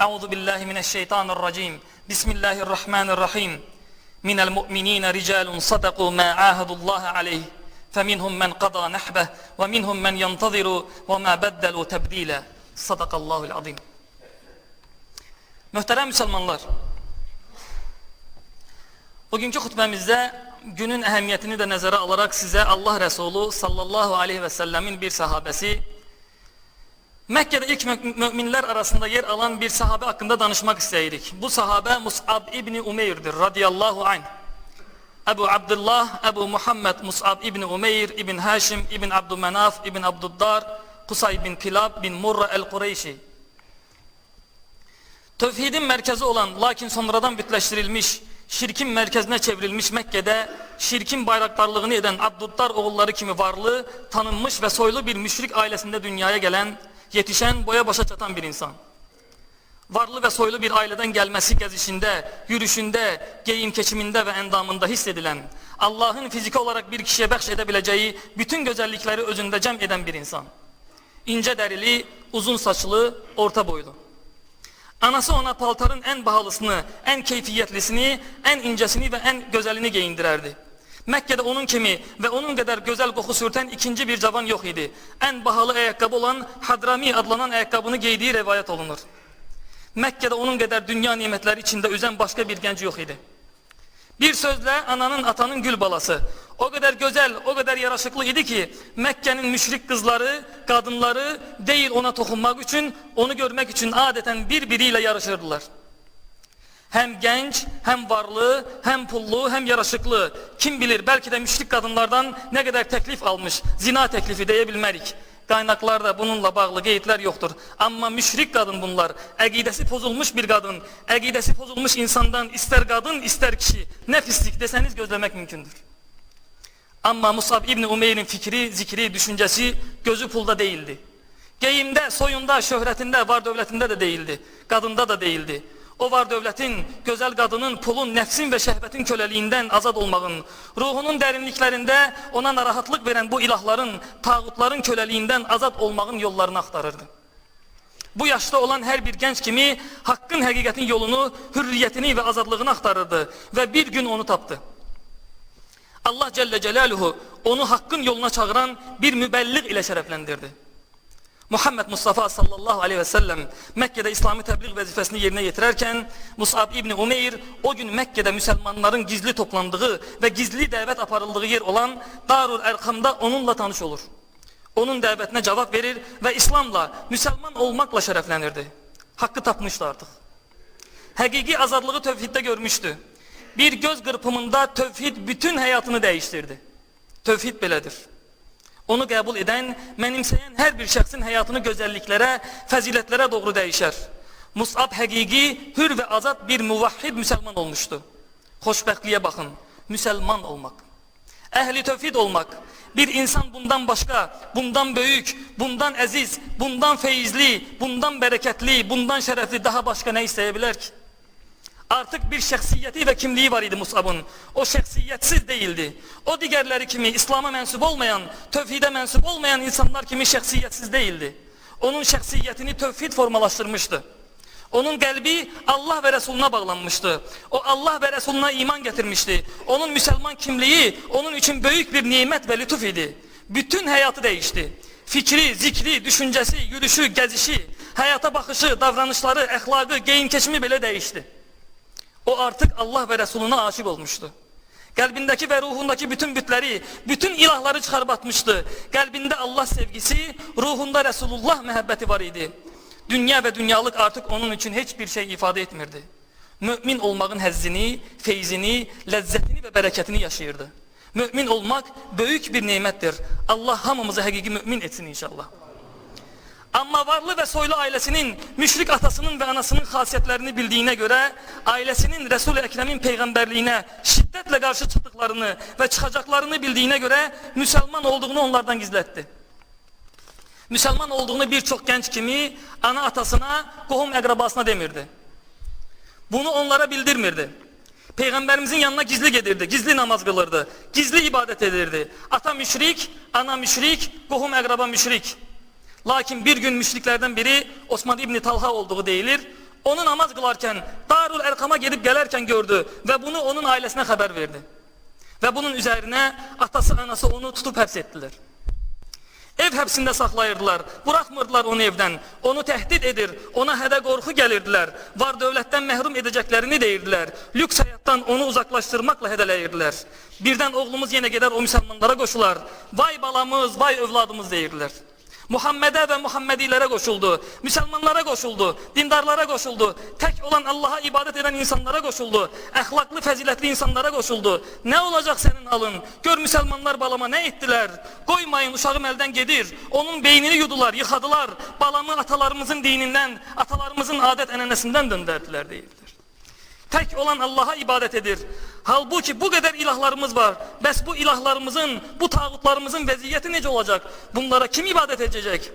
أعوذ بالله من الشيطان الرجيم. بسم الله الرحمن الرحيم. من المؤمنين رجال صدقوا ما عاهدوا الله عليه. فمنهم من قضى نحبه ومنهم من ينتظر وما بدلوا تبديلا. صدق الله العظيم. Muhterem Müslümanlar, bugünkü hutbemizde günün ehemmiyetini de nezere alarak size Allah Resulü sallallahu aleyhi ve sellemin bir sahabesi, Mekke'de ilk mü- müminler arasında yer alan bir sahabe hakkında danışmak isteyirik. Bu sahabe Mus'ab İbni Umeyr'dir radıyallahu anh. Ebu Abdullah, Ebu Muhammed Mus'ab İbni Umeyr, İbn Haşim, İbn Abdümenaf, İbn Abduddar, Kusay bin Kilab bin Murra el-Kureyşi. Tevhidin merkezi olan lakin sonradan bütleştirilmiş, şirkin merkezine çevrilmiş Mekke'de şirkin bayraktarlığını eden Abduddar oğulları kimi varlı, tanınmış ve soylu bir müşrik ailesinde dünyaya gelen, yetişen, boya başa çatan bir insan. Varlı ve soylu bir aileden gelmesi gezişinde, yürüyüşünde, geyim keçiminde ve endamında hissedilen, Allah'ın fiziki olarak bir kişiye bahş edebileceği bütün güzellikleri özünde cem eden bir insan. İnce derili, uzun saçlı, orta boylu. Anası ona paltarın en pahalısını, en keyfiyetlisini, en incesini ve en güzelini giyindirerdi. Mekke'de onun kimi ve onun kadar güzel koku sürten ikinci bir cavan yok idi. En pahalı ayakkabı olan Hadrami adlanan ayakkabını giydiği rivayet olunur. Mekke'de onun kadar dünya nimetleri içinde üzen başka bir genç yok idi. Bir sözle ananın atanın gül balası. O kadar güzel, o kadar yaraşıklı idi ki Mekke'nin müşrik kızları, kadınları değil ona dokunmak için, onu görmek için adeten birbiriyle yarışırdılar. Hem genç, hem varlı, hem pullu, hem yaraşıklı. Kim bilir belki de müşrik kadınlardan ne kadar teklif almış, zina teklifi diyebilmerik. Kaynaklarda bununla bağlı geyitler yoktur. Ama müşrik kadın bunlar. Egidesi pozulmuş bir kadın. Egidesi pozulmuş insandan ister kadın ister kişi. Ne pislik deseniz gözlemek mümkündür. Ama Musab İbni Umeyr'in fikri, zikri, düşüncesi gözü pulda değildi. Geyimde, soyunda, şöhretinde, var dövletinde de değildi. Kadında da değildi. O var dövletin, güzel kadının, pulun, nefsin ve şehvetin köleliğinden azad olmağın, ruhunun derinliklerinde ona narahatlık veren bu ilahların, tağutların köleliğinden azad olmağın yollarını aktarırdı. Bu yaşta olan her bir genç kimi hakkın hakikatin yolunu, hürriyetini ve azadlığını aktarırdı ve bir gün onu taptı. Allah Celle Celaluhu onu hakkın yoluna çağıran bir mübelliğ ile şereflendirdi. Muhammed Mustafa sallallahu aleyhi ve sellem Mekke'de İslami tebliğ vazifesini yerine getirirken Mus'ab İbni Umeyr o gün Mekke'de Müslümanların gizli toplandığı ve gizli davet aparıldığı yer olan Darul Erkam'da onunla tanış olur. Onun davetine cevap verir ve İslam'la, Müslüman olmakla şereflenirdi. Hakkı tapmıştı artık. Hakiki azadlığı tevhidde görmüştü. Bir göz kırpımında tevhid bütün hayatını değiştirdi. Tevhid belədir. Onu qəbul edən, mənimsəyən hər bir şəxsin həyatını gözəlliklərə, fəzilətlərə doğru dəyişər. Musab həqiqi, hür və azad bir muvahhid müsəlman olmuşdu. Xoşbəxtliyə baxın, müsəlman olmaq. Əhli tövhid olmaq. Bir insan bundan başqa, bundan böyük, bundan əziz, bundan feyizli, bundan bərəkətli, bundan şərəfli daha başqa nə istəyə bilər ki? Artık bir şəxsiyyəti və kimliyi var idi Musab'ın. O şəxsiyyətsiz değildi. O digərləri kimi İslam'a mensup olmayan, tövhide mensup olmayan insanlar kimi şəxsiyyətsiz değildi. Onun şəxsiyyətini tövhid formalaştırmıştı. Onun qəlbi Allah və Resuluna bağlanmıştı. O Allah və Resuluna iman getirmişti. Onun Müslüman kimliği onun için büyük bir nimet ve lütuf idi. Bütün hayatı değişti. Fikri, zikri, düşüncesi, yürüyüşü, gezişi, hayata bakışı, davranışları, əxlaqı, geyim keçimi belə değişti. O artık Allah ve Resuluna aşık olmuştu. Kalbindeki ve ruhundaki bütün bütleri, bütün ilahları çıkarıp atmıştı. Kalbinde Allah sevgisi, ruhunda Resulullah muhabbeti var idi. Dünya ve dünyalık artık onun için hiçbir şey ifade etmirdi. Mümin olmağın hezzini, feyzini, lezzetini ve bereketini yaşayırdı. Mümin olmak büyük bir nimettir. Allah hamımızı hakiki mümin etsin inşallah. Ama varlı ve soylu ailesinin, müşrik atasının ve anasının hasiyetlerini bildiğine göre, ailesinin Resul-i Ekrem'in peygamberliğine şiddetle karşı çıktıklarını ve çıkacaklarını bildiğine göre Müslüman olduğunu onlardan gizletti. Müslüman olduğunu birçok genç kimi ana atasına, kohum egrabasına demirdi. Bunu onlara bildirmirdi. Peygamberimizin yanına gizli gelirdi, gizli namaz kılırdı, gizli ibadet edirdi. Ata müşrik, ana müşrik, kohum egraba müşrik. Lakin bir gün müşriklerden biri Osman İbni Talha olduğu deyilir. onu namaz kılarken Darul Erkam'a gidip gelerken gördü ve bunu onun ailesine haber verdi. Ve bunun üzerine atası anası onu tutup hapsettiler. Ev hepsinde saklayırdılar. Bırakmırdılar onu evden. Onu tehdit edir. Ona hede korku gelirdiler. Var devletten mehrum edeceklerini deyirdiler. Lüks hayattan onu uzaklaştırmakla hedeleyirdiler. Birden oğlumuz yine gider o Müslümanlara koşular. Vay balamız, vay evladımız deyirdiler. Muhammed'e ve Muhammedilere koşuldu. Müslümanlara koşuldu. Dindarlara koşuldu. Tek olan Allah'a ibadet eden insanlara koşuldu. Ahlaklı, faziletli insanlara koşuldu. Ne olacak senin halın? Gör Müslümanlar balama ne ettiler? Koymayın uşağım elden gedir. Onun beynini yudular, yıkadılar. Balamı atalarımızın dininden, atalarımızın adet enenesinden döndürdüler değildir. Tek olan Allah'a ibadet edir. Halbuki bu kadar ilahlarımız var. Bes bu ilahlarımızın, bu tağutlarımızın vaziyeti nece olacak? Bunlara kim ibadet edecek?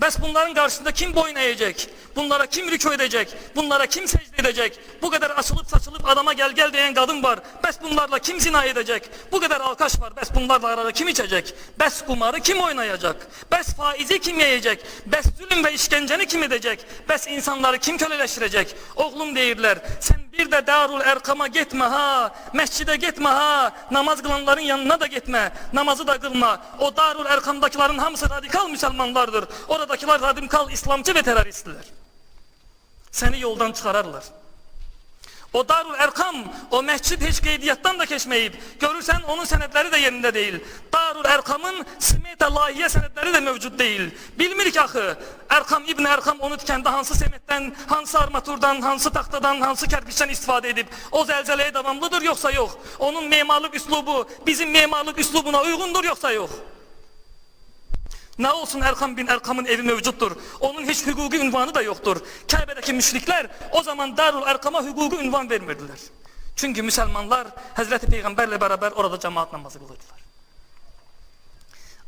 Bes bunların karşısında kim boyun eğecek? Bunlara kim rükû edecek? Bunlara kim secde edecek? Bu kadar açılıp saçılıp adama gel gel diyen kadın var. Bes bunlarla kim zina edecek? Bu kadar alkaş var. Bes bunlarla arada kim içecek? Bes kumarı kim oynayacak? Bes faizi kim yiyecek? Bes zulüm ve işkenceni kim edecek? Bes insanları kim köleleştirecek? Oğlum deyirler. Sen bir de Darul Erkam'a gitme ha. Mescide gitme ha. Namaz kılanların yanına da gitme. Namazı da kılma. O Darul Erkam'dakilerin hamısı radikal Müslümanlardır. Oradakiler radikal İslamcı ve teröristler. Seni yoldan çıkararlar. O Darul Erkam, o mescid hiç qeydiyyatdan da keçmeyip, görürsen onun senetleri de yerinde değil. Darul Erkam'ın simete lahiye senetleri de mevcut değil. Bilmirik axı, Erkam İbn Erkam onu dikəndə hansı semetdən, hansı armaturdan, hansı taxtadan, hansı kərpiçdən istifadə edib, o zəlzələyə davamlıdır yoksa yok. Onun memarlık üslubu bizim memarlık üslubuna uygundur yoksa yok. Ne olsun Erkam bin Erkam'ın evi mevcuttur. Onun hiç hukuki ünvanı da yoktur. Kabe'deki müşrikler o zaman Darul Erkam'a hukuki ünvan vermirdiler. Çünkü Müslümanlar Hazreti Peygamberle beraber orada cemaat namazı kılırdılar.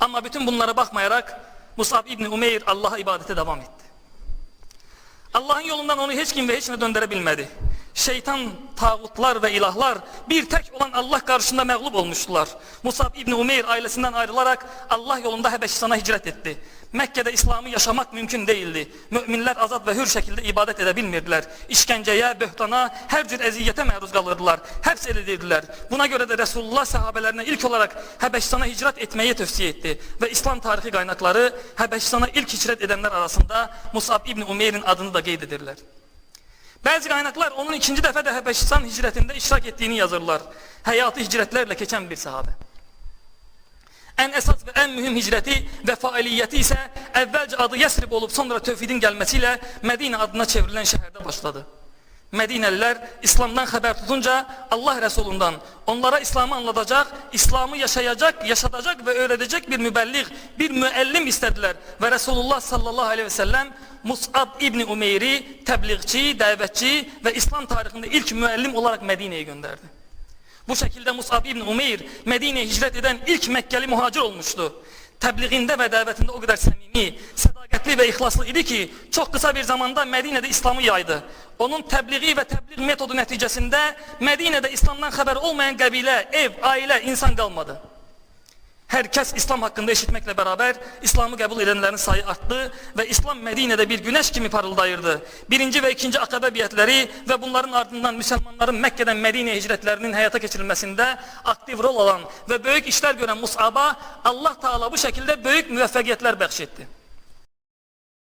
Ama bütün bunlara bakmayarak Musab İbni Umeyr Allah'a ibadete devam etti. Allah'ın yolundan onu hiç kim ve hiç ne döndürebilmedi. Şeytan, tağutlar ve ilahlar bir tek olan Allah karşısında mağlup olmuştular. Musab İbni Umeyr ailesinden ayrılarak Allah yolunda Habeşistan'a hicret etti. Mekke'de İslam'ı yaşamak mümkün değildi. Müminler azat ve hür şekilde ibadet edebilmirdiler. İşkenceye, böhtana, her cür eziyete maruz kalırdılar. Hepsi edilirdiler. Buna göre de Resulullah sahabelerine ilk olarak Habeşistan'a hicret etmeyi tövsiye etti. Ve İslam tarihi kaynakları Habeşistan'a ilk hicret edenler arasında Musab İbni Umeyr'in adını da qeyd Bazı kaynaklar onun ikinci defa da Habeşistan hicretinde iştirak ettiğini yazırlar. Hayatı hicretlerle geçen bir sahabe. En esas ve en mühim hicreti ve faaliyeti ise evvelce adı Yesrib olup sonra tevhidin gelmesiyle Medine adına çevrilen şehirde başladı. Medineliler İslam'dan haber tutunca Allah Resulü'nden onlara İslam'ı anlatacak, İslam'ı yaşayacak, yaşatacak ve öğretecek bir mübelliğ, bir müellim istediler. Ve Resulullah sallallahu aleyhi ve sellem Mus'ab İbni Umeyr'i tebliğçi, davetçi ve İslam tarihinde ilk müellim olarak Medine'ye gönderdi. Bu şekilde Mus'ab İbni Umeyr Medine'ye hicret eden ilk Mekkeli muhacir olmuştu. Tebliğinde ve davetinde o kadar samimi, sadakatli ve ihlaslı idi ki çok kısa bir zamanda Medine'de İslam'ı yaydı. Onun tebliği ve tebliğ metodu neticesinde Medine'de İslam'dan haber olmayan kabile, ev, aile, insan kalmadı. Herkes İslam hakkında eşitmekle beraber İslam'ı kabul edenlerin sayı arttı ve İslam Medine'de bir güneş gibi parıldayırdı. Birinci ve ikinci akabe biyetleri ve bunların ardından Müslümanların Mekke'den Medine'ye hicretlerinin hayata geçirilmesinde aktif rol alan ve büyük işler gören Mus'ab'a Allah Teala bu şekilde büyük müveffakiyetler bahşetti.